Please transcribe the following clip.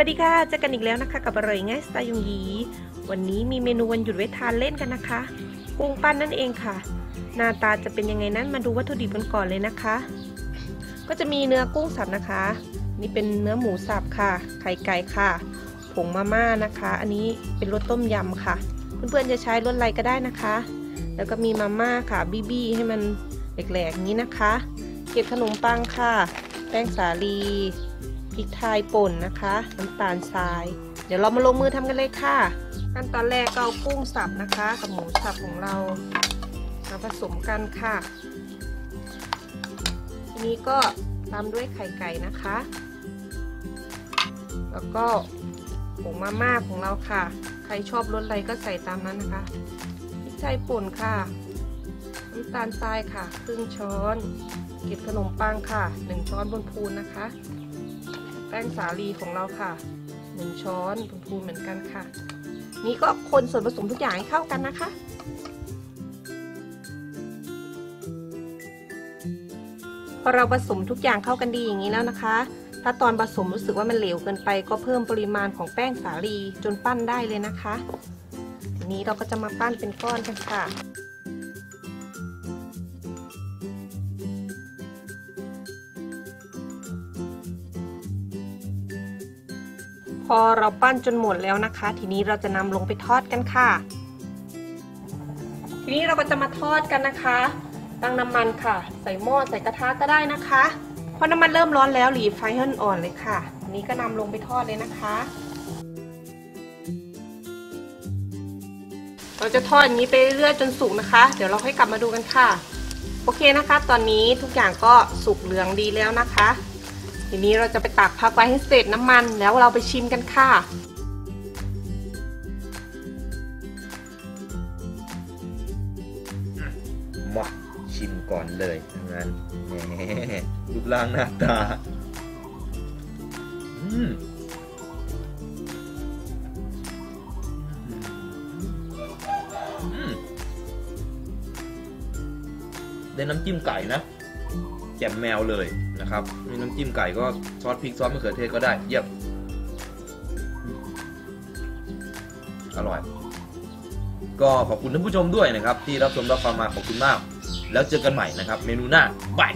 วัสดีค่ะเจอกันอีกแล้วนะคะ กับอร่อยง่ายสไตล์ยงยี วันนี้มีเมนูวันหยุดไว้ทานเล่นกันนะคะกุ้งปั้นนั่นเองค่ะ หน้าตาจะเป็นยังไงนั้นมาดูวัตถุดิบกันก่อนเลยนะคะ ก็จะมีเนื้อกุ้งสับนะคะ นี่เป็นเนื้อหมูสับค่ะ ไข่ไก่ค่ะ ผงมาม่านะคะ อันนี้เป็นรสต้มยำค่ะ เพื่อนๆจะใช้รสอะไรก็ได้นะคะ แล้วก็มีมาม่าค่ะบีบี้ให้มันแหลกๆอย่างนี้นะคะ เกล็ดขนมปังค่ะ แป้งสาลี พริกไทยป่นนะคะ น้ำตาลทราย เดี๋ยวเรามาลงมือทำกันเลยค่ะขั้นตอนแรกก็เอากุ้งสับนะคะ กับหมูสับของเรามาผสมกันค่ะ ทีนี้ก็ตามด้วยไข่ไก่นะคะ แล้วก็ผงมาม่าของเราค่ะ ใครชอบรสอะไรก็ใส่ตามนั้นนะคะพริกไทยป่นค่ะ น้ำตาลทรายค่ะ ครึ่งช้อน เกล็ดขนมปังค่ะ 1 ช้อนบนพูนนะคะ ป้งสาลีของเราค่ะ1ช้อนพูนเหมือนกันค่ะ นี่ก็คนส่วนผสมทุกอย่างให้เข้ากันนะคะพอเราผสมทุกอย่างเข้ากันดีอย่างนี้แล้วนะคะ ถ้าตอนผสมรู้สึกว่ามันเหลวเกินไป ก็เพิ่มปริมาณของแป้งสาลีจนปั้นได้เลยนะคะนี้เราก็จะมาปั้นเป็นก้อนกันค่ะ พอเราปั้นจนหมดแล้วนะคะ ทีนี้เราจะนำลงไปทอดกันค่ะ ทีนี้เราก็จะมาทอดกันนะคะ ตั้งน้ำมันค่ะ ใส่หม้อใส่กระทะก็ได้นะคะพอน้ำมันเริ่มร้อนแล้วหลีไฟให้อ่อนเลยค่ะทีนี้ก็นำลงไปทอดเลยนะคะ เราจะทอดอย่างนี้ไปเรื่อยๆจนสุกนะคะ เดี๋ยวเราค่อยกลับมาดูกันค่ะ โอเคนะคะ ตอนนี้ทุกอย่างก็สุกเหลืองดีแล้วนะคะ ทีนี้เราจะไปตักพักไว้ให้เสร็จน้ำมันแล้วเราไปชิมกันค่ะ มาชิมก่อนเลยงั้นรูปร่างหน้าตา อืมอืมได้น้ำจิ้มไก่นะ แจ่มแมวเลยนะครับนี่น้ำจิ้มไก่ก็ซอสพริกซอสมะเขือเทศก็ได้เยี่ยมอร่อย ก็ขอบคุณท่านผู้ชมด้วยนะครับ ที่รับชมรับฟังมาขอบคุณมาก แล้วเจอกันใหม่นะครับ เมนูหน้าบาย